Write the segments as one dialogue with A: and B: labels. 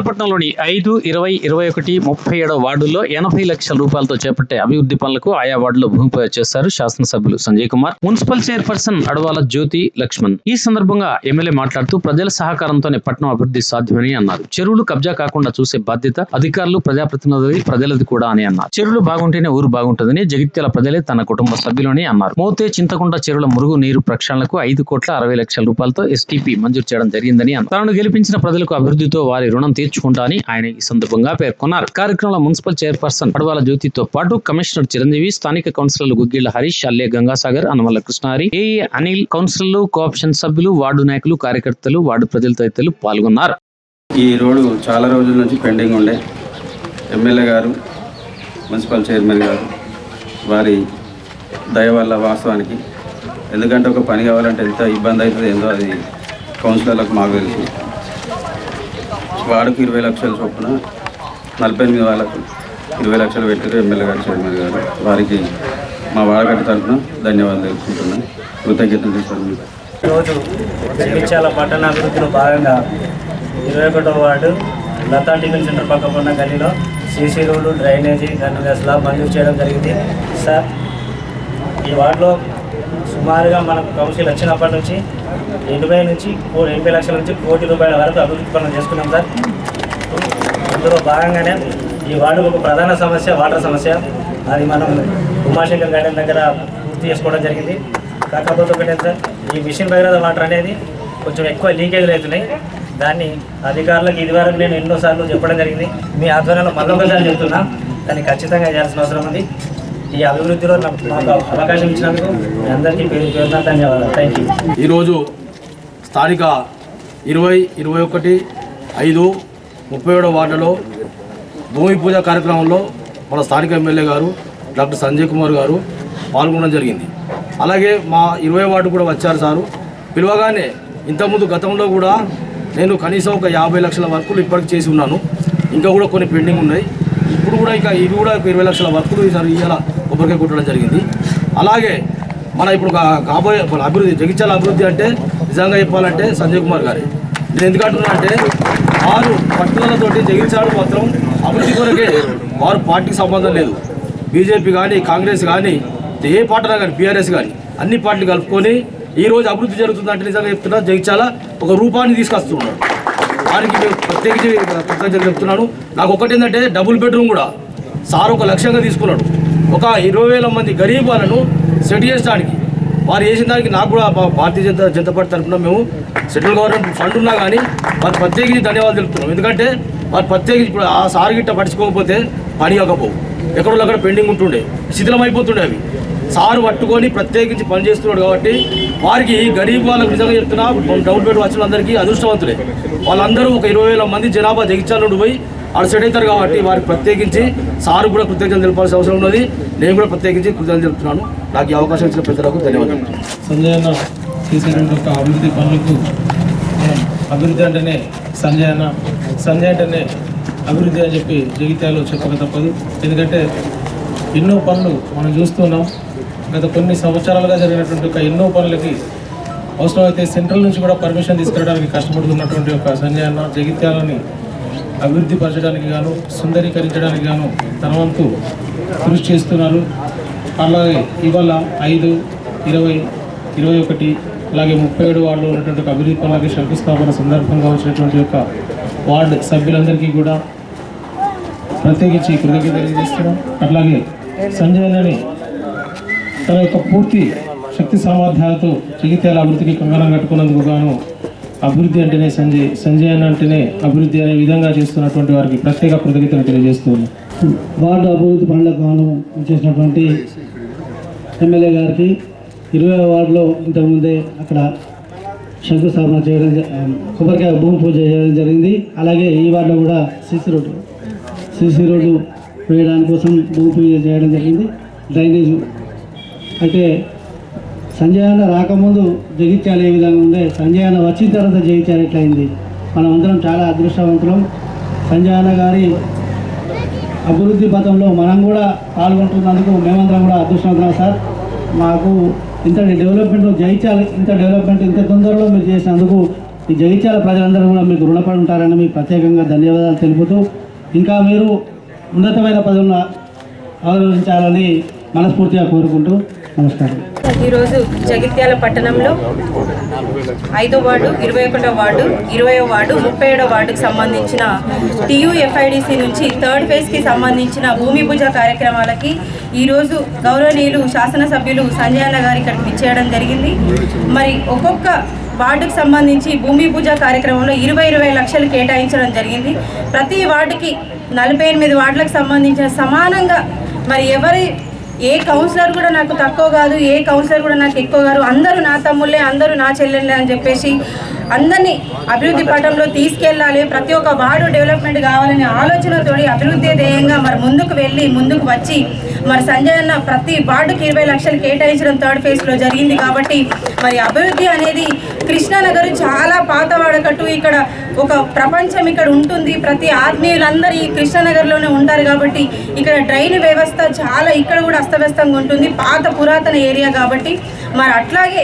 A: పట్టణంలోని ఐదు ఇరవై ఇరవై ఒకటి ముప్పై ఏడవ వార్డుల్లో ఎనభై లక్షల రూపాయలతో చేపట్టే అభివృద్ధి పనులకు ఆయా వార్డులో భూమి పూజ చేశారు శాసనసభ్యులు Sanjay Kumar. Municipal chairperson Adavala Jyothi Laxman. ఈ సందర్భంగా ఎమ్మెల్యే మాట్లాడుతూ ప్రజల సహకారంతోనే పట్టణం అభివృద్ధి సాధ్యమని అన్నారు. చెరువులు కబ్జా కాకుండా చూసే బాధ్యత అధికారులు ప్రజాప్రతినిధులు ప్రజలది కూడా అని అన్నారు. చెరువులు బాగుంటేనే ఊరు బాగుంటుందని జగిత్యాల ప్రజలే తన కుటుంబ సభ్యులని అన్నారు. మోతే చింతకుంట చెరువుల మురుగు నీరు ప్రక్షాళనకు ఐదు కోట్ల అరవై లక్షల రూపాయలతో ఎస్టీపీ మంజూరు చేయడం జరిగిందని అన్నారు. తనను గెలిపించిన ప్రజలకు అభివృద్ధితో వారి రుణం తీర్చుకుంటా అని ఆయన ఈ సందర్భంగా పేర్కొన్నారు. కార్యక్రమంలో మున్సిపల్ చైర్పర్సన్ పడవాల జ్యోతితో పాటు కమిషనర్ చిరంజీవి స్థానిక కౌన్సిలర్లు గుగ్గిళ్ళ హరీష్ అల్లే గంగాసాగర్ అనమల్ల కృష్ణారి ఏఏ అనిల్ కౌన్సిలర్లు కోఆప్షన్ సభ్యులు వార్డు నాయకులు కార్యకర్తలు వార్డు ప్రజల తదితరులు పాల్గొన్నారు.
B: ఈ రోడ్డు చాలా రోజుల నుంచి పెండింగ్ ఉండే. ఎమ్మెల్యే గారు మున్సిపల్ చైర్మన్ గారు వారి దయ వల్ల వాస్తవానికి. ఎందుకంటే ఒక పని కావాలంటే ఎంత ఇబ్బంది అవుతుంది ఏందో అది కౌన్సిలర్లకు మాకు తెలుసు. వాడుకు ఇరవై లక్షల చొప్పున నలభై ఎనిమిది వాళ్ళకు ఇరవై లక్షలు పెట్టారు ఎమ్మెల్యే గారు చైర్మన్ గారు వారికి మా వాడగట్ట తరఫున ధన్యవాదాలు తెలుసుకుంటున్నాను కృతజ్ఞతలు తెలుసుకుంటున్నాను
C: ఈరోజు జగిత్యాల పట్టణ అభివృద్ధిలో భాగంగా ఇరవై ఒకటో వార్డు లతా టిఫిన్ సెంటర్ పక్క ఉన్న గల్లీలో సీసీ రోడ్లు డ్రైనేజీ గన్ను స్లాబ్ మంజూరు చేయడం జరిగింది. సార్ ఈ వార్డులో సుమారుగా మనకు కౌన్సిల్ వచ్చినప్పటి నుంచి ఎనభై నుంచి ఎనభై లక్షల నుంచి కోటి రూపాయల వరకు అభివృద్ధి పనులు చేసుకున్నాం సార్. అందులో భాగంగానే ఈ వార్డుకు ఒక ప్రధాన సమస్య వాటర్ సమస్య. అది మనం ఉమాశంకర్ గార్డెన్ దగ్గర పూర్తి చేసుకోవడం జరిగింది. కాకపోతే ఒకటే సార్ ఈ మిషన్ భగీరథ వాటర్ అనేది కొంచెం ఎక్కువ లీకేజ్లు అవుతున్నాయి. దాన్ని అధికారులకు ఇదివరకు నేను ఎన్నోసార్లు చెప్పడం జరిగింది. మీ ఆధ్వర్యంలో మళ్ళొకసారి చెప్తున్నా. దాన్ని ఖచ్చితంగా చేయాల్సిన అవసరం ఉంది. ఈ అభివృద్ధిలో మాకు అవకాశం ఇచ్చినందుకు మీ అందరికీ పేరు పేరున ధన్యవాదాలు. థ్యాంక్ యూ
D: ఈరోజు స్థానిక ఇరవై ఇరవై ఒకటి ఐదు ముప్పై ఏడో వార్డులో భూమి పూజ కార్యక్రమంలో మన స్థానిక ఎమ్మెల్యే గారు డాక్టర్ సంజయ్ కుమార్ గారు పాల్గొనడం జరిగింది. అలాగే మా ఇరవై వార్డు కూడా వచ్చారు సారు. పిలవగానే ఇంతకుముందు గతంలో కూడా నేను కనీసం ఒక యాభై లక్షల వర్కులు ఇప్పటికి చేసి ఉన్నాను. ఇంకా కూడా కొన్ని పెండింగ్ ఉన్నాయి. ఇప్పుడు కూడా ఇంకా ఇవి కూడా ఇరవై లక్షల వర్కులు ఈసారి ఇవాళ కొబ్బరికాయ కొట్టడం జరిగింది. అలాగే మన ఇప్పుడు కా- కాబోయే మన అభివృద్ధి జగిత్యాల అభివృద్ధి అంటే నిజంగా చెప్పాలంటే సంజయ్ కుమార్ గారి. నేను ఎందుకంటున్నా అంటే వారు పట్టుదలతోటి జగిత్యాల మాత్రం అభివృద్ధి కొరకే వారు పార్టీకి సంబంధం లేదు. బీజేపీ కానీ కాంగ్రెస్ కానీ ఏ పార్టీ కానీ బీఆర్ఎస్ కానీ అన్ని పార్టీలు కలుపుకొని ఈ రోజు అభివృద్ధి జరుగుతుందంటే నిజంగా చెప్తున్నా జగిత్యాల ఒక రూపాన్ని తీసుకొస్తున్నాడు. వారికి ప్రత్యేకించి కృతజ్ఞతలు చెప్తున్నాను. నాకు ఒకటి ఏంటంటే డబుల్ బెడ్రూమ్ కూడా సార్ ఒక లక్ష్యంగా తీసుకున్నాడు. ఒక ఇరవై వేల మంది గరీబాలను సెట్ చేయడానికి వారు చేసిన దానికి నాకు కూడా భారతీయ జనతా జనతా పార్టీ తరఫున మేము సెంట్రల్ గవర్నమెంట్ ఫండ్ ఉన్నా కానీ వారు ప్రత్యేకించి ధన్యవాదాలు తెలుపుతున్నాం. ఎందుకంటే వారు ప్రత్యేకించి ఇప్పుడు ఆ సార్ గిట్ట పట్టించుకోకపోతే పని కాకపోవు ఎక్కడో అక్కడ పెండింగ్ ఉంటుండే. శిథిలం అయిపోతుండే అవి. సారు పట్టుకొని ప్రత్యేకించి పని చేస్తున్నాడు కాబట్టి వారికి గరీబ్ వాళ్ళకి నిజంగా చెప్తున్నా డౌన్ బెడ్ వచ్చిన అందరికీ అదృష్టవంతులే. వాళ్ళందరూ ఒక ఇరవై వేల మంది జనాభా జగిత్యాల నుండి పోయి ఆడ సెట్ అవుతారు కాబట్టి వారికి ప్రత్యేకించి సారు కూడా కృతజ్ఞతలు తెలపాల్సిన అవసరం ఉన్నది. నేను కూడా ప్రత్యేకించి కృతజ్ఞతలు తెలుపుతున్నాను. నాకు ఈ అవకాశం ఇచ్చిన పెద్దలకు ధన్యవాదాలు.
E: సంజయ్ అన్న చేసేటువంటి ఒక అభివృద్ధి పనులకు అభివృద్ధి అంటేనే సంజయ్ అన్న. సంజయ్ అంటేనే అభివృద్ధి అని చెప్పి జగిత్యాలు చెప్పక తప్పదు. ఎందుకంటే ఎన్నో పనులు మనం చూస్తున్నాం గత కొన్ని సంవత్సరాలుగా జరిగినటువంటి ఒక ఎన్నో పనులకి అవసరమైతే సెంట్రల్ నుంచి కూడా పర్మిషన్ తీసుకురావడానికి కష్టపడుతున్నటువంటి ఒక సంజయ్ అన్న జగిత్యాలని అభివృద్ధి పరచడానికి గాను సుందరీకరించడానికి గాను తన వంతు కృషి చేస్తున్నారు. అలాగే ఇవాళ ఐదు ఇరవై ఇరవై ఒకటి అలాగే ముప్పై ఏడు వార్డులో ఉన్నటువంటి అభివృద్ధి పనులకి శంకుస్థాపన సందర్భంగా వచ్చినటువంటి యొక్క వార్డు సభ్యులందరికీ కూడా ప్రత్యేకించి కృతజ్ఞత తెలియజేస్తున్నాం. అట్లాగే సంజయ్ అన్నని తన యొక్క పూర్తి శక్తి సామర్థ్యాలతో జగిత్యాల అభివృద్ధికి కంగనం కట్టుకున్నందుకు గాను అభివృద్ధి అంటేనే సంజయ్ సంజయ్ అన్న అంటేనే అభివృద్ధి అనే విధంగా చేస్తున్నటువంటి వారికి ప్రత్యేక కృతజ్ఞతలు తెలియజేస్తూ
F: వార్డు అభివృద్ధి పనుల గాను చేసినటువంటి ఎమ్మెల్యే గారికి ఇరవై వార్డులో ఇంతకుముందే అక్కడ శంకుస్థాపన చేయడం కొబ్బరికాయ భూమి పూజ చేయడం జరిగింది. అలాగే ఈ వార్డులో కూడా సిసి రోడ్డు సిసి రోడ్డు వేయడానికి కోసం భూమి పూజ చేయడం జరిగింది. డ్రైనేజ్ అయితే సంజయ్ అన్న రాకముందు జగిత్యాల ఏ విధంగా ఉండే? సంజయ్ అన్న వచ్చిన తర్వాత జగిత్యాల ఎట్లయింది? మనం అందరం చాలా అదృష్టవంతులం. సంజయ్ అన్న గారి అభివృద్ధి పథంలో మనం కూడా పాల్గొంటున్నందుకు మేమందరం కూడా అదృష్టవంతులం సార్. మాకు ఇంత డెవలప్మెంట్ జయించాలి ఇంత డెవలప్మెంట్ ఇంత తొందరలో మీరు చేసినందుకు ఈ జగిత్యాల ప్రజలందరూ కూడా మీకు రుణపడి ఉంటారని మీకు ప్రత్యేకంగా ధన్యవాదాలు తెలుపుతూ ఇంకా మీరు ఉన్నతమైన పదవులను ఆలోచించాలని మనస్ఫూర్తిగా కోరుకుంటూ నమస్కారం.
G: ఈరోజు జగిత్యాల పట్టణంలో ఐదో వార్డు ఇరవై ఒకటో వార్డు ఇరవయో వార్డు ముప్పై ఏడో వార్డుకు సంబంధించిన టీయూఎఫ్ఐడిసి నుంచి థర్డ్ ఫేజ్కి సంబంధించిన భూమి పూజ కార్యక్రమాలకి ఈరోజు గౌరవనీయులు శాసనసభ్యులు సంజయ్ అన్న గారు ఇక్కడికి విచ్చేయడం జరిగింది. మరి ఒక్కొక్క వార్డుకు సంబంధించి భూమి పూజ కార్యక్రమంలో ఇరవై ఇరవై లక్షలు కేటాయించడం జరిగింది. ప్రతి వార్డుకి నలభై ఎనిమిది వార్డులకు సంబంధించిన సమానంగా మరి ఎవరి ఏ కౌన్సిలర్ కూడా నాకు తక్కువ కాదు ఏ కౌన్సిలర్ కూడా నాకు ఎక్కువ కాదు. అందరూ నా తమ్ముళ్ళే అందరూ నా చెల్లెళ్ళే అని చెప్పేసి అందరినీ అభివృద్ధి పటంలో తీసుకెళ్ళాలి. ప్రతి ఒక్క వార్డు డెవలప్మెంట్ కావాలనే ఆలోచనతోటి అభివృద్ధి ధ్యేయంగా మరి ముందుకు వెళ్ళి ముందుకు వచ్చి మరి సంజయ్ అన్న ప్రతి వార్డుకి ఇరవై లక్షలు కేటాయించడం థర్డ్ ఫేజ్లో జరిగింది కాబట్టి మరి అభివృద్ధి అనేది కృష్ణానగర్ చాలా పాత వాడకట్టు ఇక్కడ ఒక ప్రపంచం ఇక్కడ ఉంటుంది. ప్రతి ఆత్మీయులందరూ ఈ కృష్ణానగర్లోనే ఉంటారు కాబట్టి ఇక్కడ డ్రైన్ వ్యవస్థ చాలా ఇక్కడ కూడా అస్తవ్యస్తంగా ఉంటుంది. పాత పురాతన ఏరియా కాబట్టి మరి అట్లాగే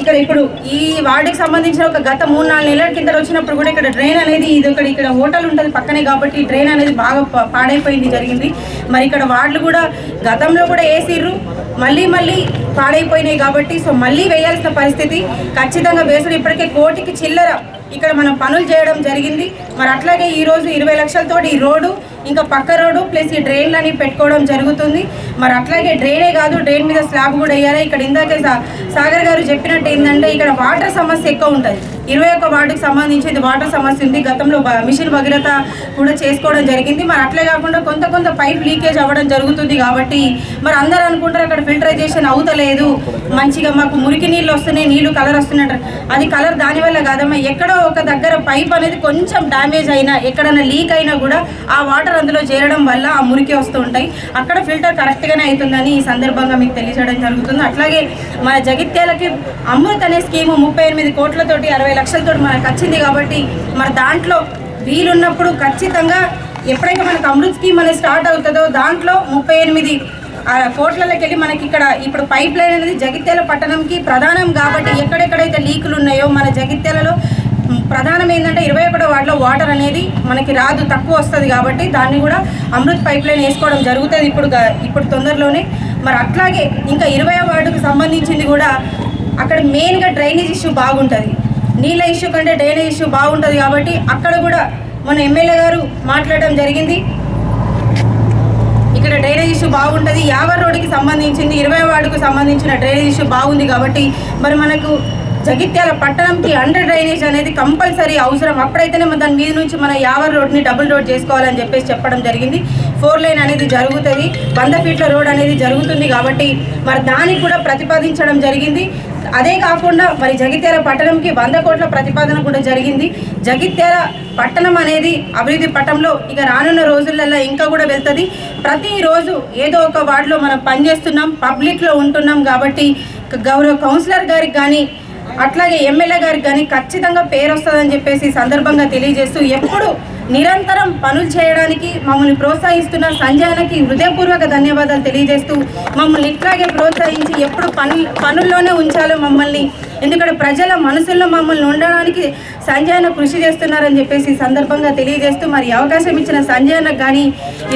G: ఇక్కడ ఇప్పుడు ఈ వార్డుకి సంబంధించిన ఒక గత మూడు నాలుగు నెలల కింద వచ్చినప్పుడు కూడా ఇక్కడ డ్రైన్ అనేది ఇది ఒకటి ఇక్కడ హోటల్ ఉంటుంది పక్కనే కాబట్టి డ్రైన్ అనేది బాగా పాడైపోయింది జరిగింది. మరి ఇక్కడ వార్డులు కూడా గతంలో కూడా వేసిర్రు మళ్ళీ మళ్ళీ పాడైపోయినాయి కాబట్టి సో మళ్ళీ వేయాల్సిన పరిస్థితి. ఖచ్చితంగా వేసుడు ఇప్పటికే కోటికి చిల్లర ఇక్కడ మనం పనులు చేయడం జరిగింది. మరి అట్లాగే ఈరోజు ఇరవై లక్షలతోటి ఈ రోడ్డు ఇంకా పక్క రోడ్డు ప్లస్ ఈ డ్రైన్లని పెట్టుకోవడం జరుగుతుంది. మరి అట్లాగే డ్రైనే కాదు డ్రైన్ మీద స్లాబ్ కూడా వేయాలి. ఇక్కడ ఇందాకే సా- సాగర్ గారు చెప్పినట్టు ఏంటంటే ఇక్కడ వాటర్ సమస్య ఎక్కువ ఉంటుంది. ఇరవై ఒక్క వార్డుకి సంబంధించి వాటర్ సమస్య ఉంది. గతంలో మిషన్ భగీరథ కూడా చేసుకోవడం జరిగింది. మరి అట్లే కాకుండా కొంత కొంత పైప్ లీకేజ్ అవ్వడం జరుగుతుంది కాబట్టి మరి అందరూ అనుకుంటారు అక్కడ ఫిల్టరైజేషన్ అవుతలేదు. మంచిగా మాకు మురికి నీళ్ళు వస్తున్నాయి నీళ్ళు కలర్ వస్తున్నట్టు. అది కలర్ దానివల్ల కాదమ్మా ఎక్కడో ఒక దగ్గర పైప్ అనేది కొంచెం డ్యామేజ్ అయినా ఎక్కడైనా లీక్ అయినా కూడా ఆ వాటర్ అందులో చేరడం వల్ల ఆ మురికి వస్తూ ఉంటాయి. అక్కడ ఫిల్టర్ కరెక్ట్గానే అవుతుందని ఈ సందర్భంగా మీకు తెలియజేయడం జరుగుతుంది. అట్లాగే మన జగిత్యాలకి అమృత్ అనే స్కీము ముప్పై ఎనిమిది కోట్లతోటి అరవై లక్షలతోటి మనకు వచ్చింది కాబట్టి మరి దాంట్లో వీలున్నప్పుడు ఖచ్చితంగా ఎప్పుడైతే మనకు అమృత్ స్కీమ్ అనేది స్టార్ట్ అవుతుందో దాంట్లో ముప్పై ఎనిమిది కోట్లలోకి వెళ్ళి మనకి ఇక్కడ ఇప్పుడు పైప్ లైన్ అనేది జగిత్యాల పట్టణంకి ప్రధానం కాబట్టి ఎక్కడెక్కడైతే లీకులు ఉన్నాయో మన జగిత్యాలలో ప్రధానం ఏంటంటే ఇరవై ఒకటో వార్డులో వాటర్ అనేది మనకి రాదు తక్కువ వస్తుంది కాబట్టి దాన్ని కూడా అమృత్ పైప్ లైన్ వేసుకోవడం జరుగుతుంది ఇప్పుడు ఇప్పుడు తొందరలోనే. మరి అట్లాగే ఇంకా ఇరవై వార్డుకు సంబంధించింది కూడా అక్కడ మెయిన్గా డ్రైనేజ్ ఇష్యూ బాగుంటుంది. నీళ్ళ ఇష్యూ కంటే డ్రైనేజ్ ఇష్యూ బాగుంటుంది కాబట్టి అక్కడ కూడా మన ఎమ్మెల్యే గారు మాట్లాడడం జరిగింది. ఇక్కడ డ్రైనేజ్ ఇష్యూ బాగుంటుంది. యావర్ రోడ్డుకి సంబంధించింది ఇరవై వార్డుకు సంబంధించిన డ్రైనేజ్ ఇష్యూ బాగుంది కాబట్టి మరి మనకు జగిత్యాల పట్టణంకి అండర్ డ్రైనేజ్ అనేది కంపల్సరీ అవసరం. అప్పుడైతేనే మన దాని మీద నుంచి మన యావర్ రోడ్ని డబుల్ రోడ్ చేసుకోవాలని చెప్పేసి చెప్పడం జరిగింది. ఫోర్ లైన్ అనేది జరుగుతుంది. వంద ఫీట్ల రోడ్ అనేది జరుగుతుంది కాబట్టి మరి దానికి కూడా ప్రతిపాదించడం జరిగింది. అదే కాకుండా మరి జగిత్యాల పట్టణంకి వంద కోట్ల ప్రతిపాదన కూడా జరిగింది. జగిత్యాల పట్టణం అనేది అభివృద్ధి పట్టంలో ఇక రానున్న రోజులలో ఇంకా కూడా వెళ్తుంది. ప్రతిరోజు ఏదో ఒక వార్డులో మనం పనిచేస్తున్నాం పబ్లిక్లో ఉంటున్నాం కాబట్టి గౌరవ కౌన్సిలర్ గారికి కానీ అట్లాగే ఎమ్మెల్యే గారికి కానీ ఖచ్చితంగా పేరు వస్తుందని చెప్పేసి సందర్భంగా తెలియజేస్తూ ఎప్పుడు నిరంతరం పనులు చేయడానికి మమ్మల్ని ప్రోత్సహిస్తున్న సంజయనకి హృదయపూర్వక ధన్యవాదాలు తెలియజేస్తూ మమ్మల్ని ఇట్లాగే ప్రోత్సహించి ఎప్పుడు పని పనుల్లోనే ఉంచాలో మమ్మల్ని ఎందుకంటే ప్రజల మనసుల్లో మమ్మల్ని ఉండడానికి సంజయన కృషి చేస్తున్నారని చెప్పేసి సందర్భంగా తెలియజేస్తూ మరి అవకాశం ఇచ్చిన సంజయనకు కానీ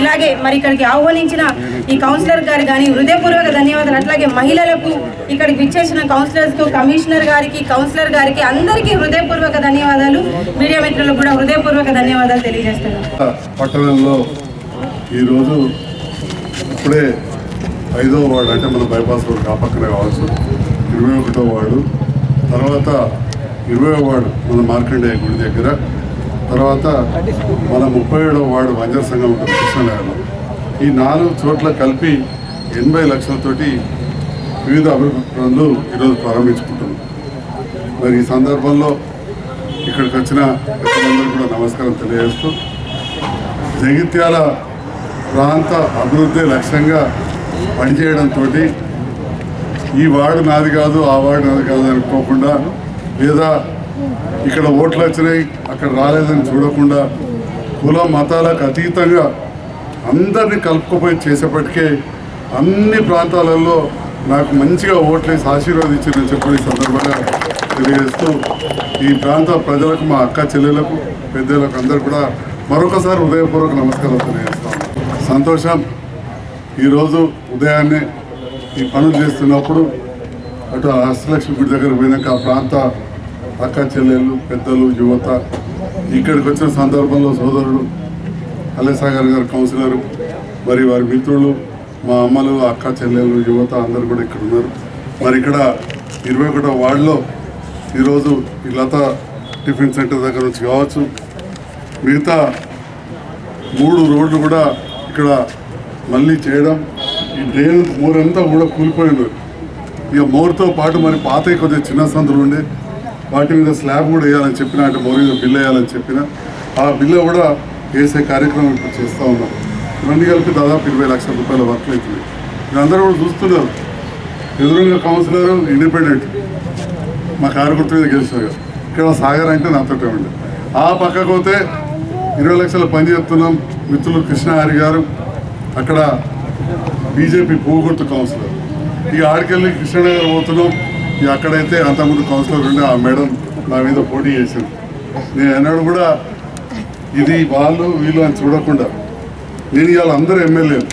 G: ఇలాగే మరి ఇక్కడికి ఆహ్వానించిన ఈ కౌన్సిలర్ గారు కానీ హృదయపూర్వక ధన్యవాదాలు. అట్లాగే మహిళలకు ఇక్కడికి విచ్చేసిన కౌన్సిలర్స్కు కమిషనర్ గారికి కౌన్సిలర్ గారికి అందరికీ హృదయపూర్వక ధన్యవాదాలు. మీడియా మిత్రులకు కూడా హృదయపూర్వక ధన్యవాదాలు తెలియజేస్తున్నాను.
H: పట్టణంలో ఈరోజు ఇప్పుడే ఐదో వార్డు అంటే మన బైపాస్ రోడ్ ఆ పక్కన కావచ్చు. ఇరవై ఒకటో వార్డు. తర్వాత ఇరవై వార్డు మన మార్కండేయ గుడి దగ్గర తర్వాత మన ముప్పై ఏడవ వార్డు వంజర సంఘం ఉంటుంది కృష్ణనగర్లో. ఈ నాలుగు చోట్ల కలిపి ఎనభై లక్షలతోటి వివిధ అభివృద్ధి పనులు ఈరోజు ప్రారంభించుకుంటున్నాం. మరి ఈ సందర్భంలో ఇక్కడికి వచ్చిన ప్రజలందరూ కూడా నమస్కారం తెలియజేస్తూ జగిత్యాల ప్రాంత అభివృద్ధి లక్ష్యంగా పనిచేయడంతో ఈ వార్డు నాది కాదు ఆ వార్డు నాది కాదు అనుకోకుండా లేదా ఇక్కడ ఓట్లు వచ్చినాయి అక్కడ రాలేదని చూడకుండా కుల మతాలకు అతీతంగా అందరినీ కలుపుకుపోయి చేసేప్పటికే అన్ని ప్రాంతాలలో నాకు మంచిగా ఓట్లేసి ఆశీర్వదించిందని చెప్పి సందర్భంగా తెలియజేస్తూ ఈ ప్రాంత ప్రజలకు మా అక్క చెల్లెలకు పెద్దలకు అందరు కూడా మరొకసారి హృదయపూర్వక నమస్కారం తెలియజేస్తాను. సంతోషం. ఈరోజు ఉదయాన్నే ఈ పనులు చేస్తున్నప్పుడు అటు అష్టలక్ష్మి గుడి దగ్గర పోయినాక ఆ ప్రాంత అక్క చెల్లెళ్ళు పెద్దలు యువత ఇక్కడికి వచ్చిన సందర్భంలో సోదరుడు అల్లెసాగర్ గారు కౌన్సిలర్ మరి వారి మిత్రులు మా అమ్మలు అక్క చెల్లెలు యువత అందరు కూడా ఇక్కడ ఉన్నారు. మరి ఇక్కడ ఇరవై ఒకటో వార్డులో ఈరోజు ఈ లత టిఫిన్ సెంటర్ దగ్గర నుంచి కావచ్చు. మిగతా మూడు రోడ్లు కూడా ఇక్కడ మళ్ళీ చేయడం ఈ డ్రైన్ మోరంతా కూడా కూలిపోయింది. ఇక మోర్తో పాటు మరి పాత కొద్దిగా చిన్న సందులు ఉండే వాటి మీద స్లాబ్ కూడా వేయాలని చెప్పిన అంటే మోరీ బిల్ వేయాలని చెప్పిన ఆ బిల్లు కూడా వేసే కార్యక్రమం ఇప్పుడు చేస్తూ ఉన్నాం. రెండు కలిపి దాదాపు ఇరవై లక్షల రూపాయల వర్క్ అవుతుంది. అందరూ కూడా చూస్తున్నారు. ఎదురుగా కౌన్సిలర్ ఇండిపెండెంట్. మా కార్యకర్త మీద గెలిచారు. ఇక్కడ సాగర్ అంటే నాతోటే ఉండే. ఆ పక్కకు పోతే ఇరవై లక్షల పని చేస్తున్నాం. మిత్రులు కృష్ణహరి గారు అక్కడ బీజేపీ పోగొట్టు కౌన్సిలర్. ఇక ఆడికెళ్ళి గారు పోతున్నాం. ఇక అక్కడైతే అంతకుముందు కౌన్సిలర్ ఉండే ఆ మేడం నా మీద పోటీ చేసింది. నేను అన్నాడు కూడా ఇది వాళ్ళు వీళ్ళు అని చూడకుండా నేను ఇవాళ అందరు ఎమ్మెల్యేలు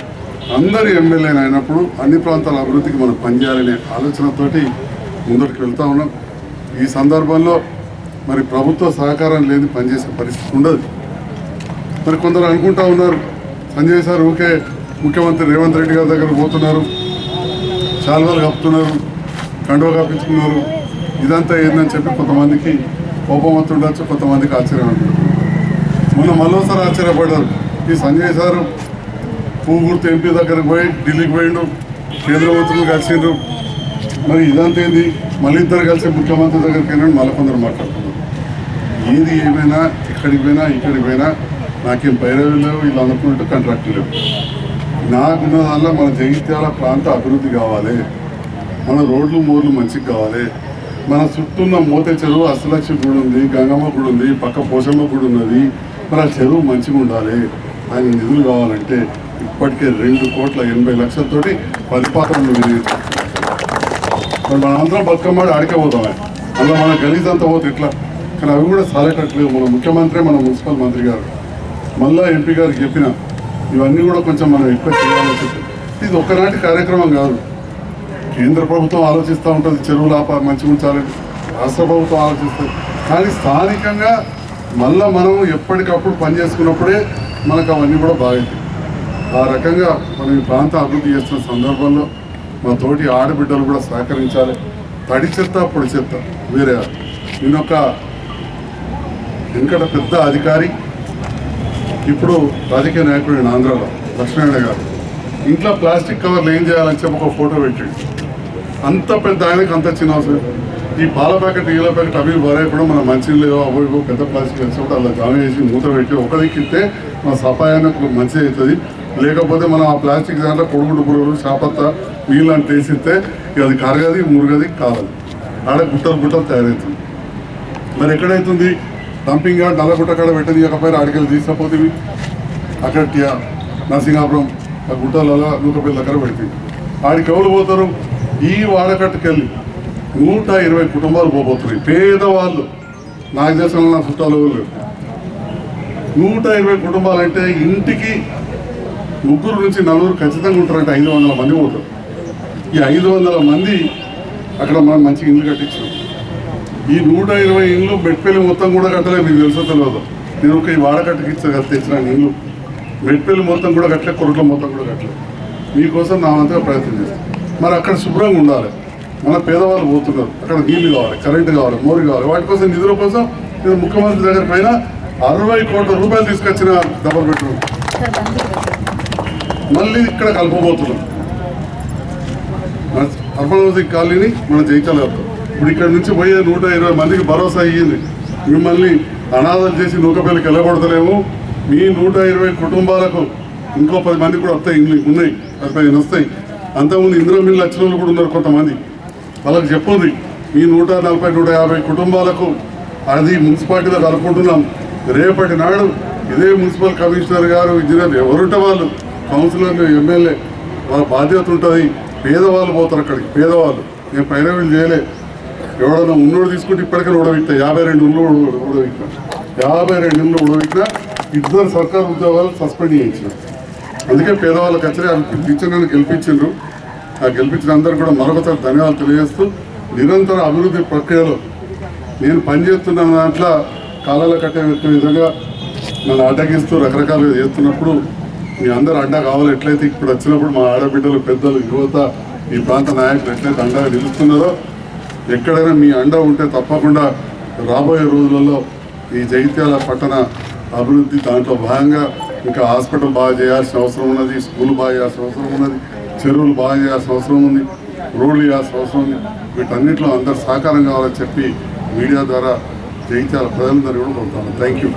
H: అందరు ఎమ్మెల్యేలు అయినప్పుడు అన్ని ప్రాంతాల అభివృద్ధికి మనం పనిచేయాలనే ఆలోచనతోటి ముందరికి వెళ్తా ఉన్నాం. ఈ సందర్భంలో మరి ప్రభుత్వ సహకారం లేని పనిచేసే పరిస్థితి ఉండదు. మరి కొందరు అనుకుంటా ఉన్నారు సంజయ్ సార్ ఊకే ముఖ్యమంత్రి రేవంత్ రెడ్డి గారి దగ్గర పోతున్నారు. శాల్వాలు కప్పుతున్నారు. కండువ కప్పించుకున్నారు ఇదంతా ఏందని చెప్పి కొంతమందికి కోపం వస్తుండొచ్చు కొంతమందికి ఆశ్చర్యం ఉంటుంది మొన్న మరోసారి ఆశ్చర్యపడ్డారు. ఈ సంజయ్ సార్ పూగుర్తి ఎంపీ దగ్గరకు పోయి ఢిల్లీకి పోయిండు. కేంద్ర మంత్రులు కలిసిండ్రు. మరి ఇదంతా ఏంది? మళ్ళీ ఇద్దరు కలిసి ముఖ్యమంత్రి దగ్గరికి వెళ్ళండి మళ్ళీ కొందరు మాట్లాడుతున్నారు ఏది ఏమైనా ఎక్కడికి పోయినా ఇక్కడికి పోయినా నాకేం పైరవి లేవు వీళ్ళు అనుకున్నట్టు కాంట్రాక్ట్ లేవు. నాకున్న దానిలో మన జగిత్యాల ప్రాంత అభివృద్ధి కావాలి. మన రోడ్లు మోర్లు మంచిగా కావాలి. మన చుట్టూ ఉన్న మోతే చెరువు అష్టలక్ష్మి గుడి ఉంది గంగమ్మ గుడి ఉంది పక్క పోషమ్మ గుడి ఉన్నది. మరి ఆ చెరువు మంచిగా ఉండాలి. ఆయన నిధులు కావాలంటే ఇప్పటికే రెండు కోట్ల ఎనభై లక్షలతోటి పది పాత్రలు వినియోగించారు మరి మనం అందరం ఆడికే అందులో మన గలీజ్ అంతా పోతే ఎట్లా? కానీ అవి కూడా సాలేటట్లేదు మన ముఖ్యమంత్రి మన మున్సిపల్ మంత్రి గారు. మళ్ళీ ఎంపీ గారికి చెప్పిన ఇవన్నీ కూడా కొంచెం మనం ఎక్కువ చేయాలని చెప్పి. ఇది ఒకనాటి కార్యక్రమం కాదు. కేంద్ర ప్రభుత్వం ఆలోచిస్తూ ఉంటుంది చెరువులు ఆప మంచిగా ఉంచాలని రాష్ట్ర ప్రభుత్వం ఆలోచిస్తుంది. కానీ స్థానికంగా మళ్ళా మనం ఎప్పటికప్పుడు పని చేసుకున్నప్పుడే మనకు అవన్నీ కూడా బాగుంది ఆ రకంగా మనం ఈ ప్రాంతం అభివృద్ధి చేస్తున్న సందర్భంలో మా తోటి ఆడబిడ్డలు కూడా సహకరించాలి. తడి చెత్త పొడి చెత్త వేరే ఈయనొక వెనుకట పెద్ద అధికారి ఇప్పుడు రాజకీయ నాయకుడు ఆంధ్రలో ఆంధ్రాలో లక్ష్మీనారాయణ గారు ఇంట్లో ప్లాస్టిక్ కవర్లు ఏం చేయాలని చెప్పి ఒక ఫోటో పెట్టాడు. అంత పెద్ద ఆయనకు అంత చిన్న అవసరం ఈ పాల ప్యాకెట్ ఈల ప్యాకెట్ అవి వరే కూడా మన మంచినీళ్ళు అవి ఇవి పెద్ద ప్లాస్టిక్ వచ్చినప్పుడు అలా జామ చేసి మూత పెట్టి ఒకదిక్కితే మన సఫాయానికి మంచిగా అవుతుంది. లేకపోతే మనం ఆ ప్లాస్టిక్ దాంట్లో పొడుగుడు పురుగులు చేపత్త నీళ్ళు అంటే వేసిస్తే ఇక అది కరగది మురగది కాదు ఆడ గుట్టలు గుట్టలు తయారవుతుంది. మరి ఎక్కడైతుంది? డంపింగ్ యార్డ్ నల్లగుట్ట కాడ పెట్టది ఇకపోయినా ఆడికెళ్ళి తీసుకపోతే అక్కడ నరసింహాపురం ఆ గుట్టలలో నూకపల్లి దగ్గర పెడుతుంది ఆడికి ఎవరు పోతారు? ఈ వాడకట్టుకెళ్ళి నూట ఇరవై కుటుంబాలు పోబోతున్నాయి. పేదవాళ్ళు. నాకు తెలిసిన నా చుట్టాలు నూట ఇరవై కుటుంబాలు అంటే ఇంటికి ముగ్గురు నుంచి నలుగురు ఖచ్చితంగా ఉంటారంటే ఐదు వందల మంది పోతారు. ఈ ఐదు వందల మంది అక్కడ మనం మంచి ఇల్లు కట్టించాం ఈ నూట ఇరవై ఇండ్లు మెట్పల్లి మొత్తం కూడా కట్టలేదు మీకు తెలుసో తెలియదు? నేను ఒక ఈ వాడకట్టుకి ఇచ్చా తెచ్చిన ఇండ్లు మెట్పల్లి మొత్తం కూడా కట్టలే కొరట్ల మొత్తం కూడా కట్టలేదు మీకోసం నా అంతగా ప్రయత్నం చేస్తాను మరి అక్కడ శుభ్రంగా ఉండాలి. మన పేదవాళ్ళు పోతున్నారు. అక్కడ నీళ్ళు కావాలి కరెంటు కావాలి మోరు కావాలి. వాటి కోసం నిధుల కోసం నేను ముఖ్యమంత్రి దగ్గర పైన అరవై కోట్ల రూపాయలు తీసుకొచ్చిన డబల్ పెట్టడం మళ్ళీ ఇక్కడ కలపబోతున్నాం. మన అర్బన్ హౌసింగ్ కాలనీని మనం జయించలేస్తాం ఇప్పుడు ఇక్కడ నుంచి పోయే నూట ఇరవై మందికి భరోసా అయ్యింది మిమ్మల్ని అనాథలు చేసి నూకపల్లికి వెళ్ళగొడతలేము. మీ నూట ఇరవై కుటుంబాలకు ఇంకో పది మంది కూడా వస్తాయి ఇండ్లు ఉన్నాయి పది పదిహేను వస్తాయి. అంతకుముందు ఇందులో మీ లక్షల కూడా ఉన్నారు కొంతమంది. వాళ్ళకి చెప్పుంది మీ నూట నలభై నూట యాభై కుటుంబాలకు అది మున్సిపాలిటీలో కలుపుకుంటున్నాం. రేపటి నాడు ఇదే మున్సిపల్ కమిషనర్ గారు ఇంజనీర్ ఎవరుంటే వాళ్ళు కౌన్సిలర్లు ఎమ్మెల్యే వాళ్ళ బాధ్యత ఉంటుంది. పేదవాళ్ళు పోతారు అక్కడికి పేదవాళ్ళు. నేను పైరవీలు చేయలే. ఎవడన్నా ఉన్నోడు తీసుకుంటే ఇప్పటికే ఉడవిక్తా యాభై రెండు ఇళ్ళు ఉడవిక్తా యాభై రెండు ఇళ్ళు ఉడవిక్తా ఇద్దరు సర్కారు ఉద్యోగాలు సస్పెండ్ చేయించిన అందుకే పేదవాళ్ళకి వచ్చి టీచర్ నన్ను గెలిపించిండ్రు. ఆ గెలిపించిన అందరూ కూడా మరొకసారి ధన్యవాదాలు తెలియజేస్తూ నిరంతర అభివృద్ధి ప్రక్రియలో నేను పనిచేస్తున్న దాంట్లో కాలాల కట్టే విధంగా నన్ను అడ్డగిస్తూ రకరకాలుగా చేస్తున్నప్పుడు మీ అందరు అడ్డా కావాలి. ఎట్లయితే ఇప్పుడు వచ్చినప్పుడు మా ఆడబిడ్డలు పెద్దలు యువత ఈ ప్రాంత నాయకులు ఎట్లయితే అండగా నిలుస్తున్నారో ఎక్కడైనా మీ అండ ఉంటే తప్పకుండా రాబోయే రోజులలో ఈ జగిత్యాల పట్టణ అభివృద్ధి దాంట్లో భాగంగా ఇంకా హాస్పిటల్ బాగా చేయాల్సిన అవసరం ఉన్నది స్కూల్ బాగా చేయాల్సిన అవసరం ఉన్నది చెరువులు బాగా చేయాల్సిన అవసరం ఉంది రోడ్లు చేయాల్సిన అవసరం ఉంది. వీటన్నిటిలో అందరు సహకారం కావాలని చెప్పి మీడియా ద్వారా జగిత్యాల ప్రజలందరూ కూడా కోరుతాను థ్యాంక్ యూ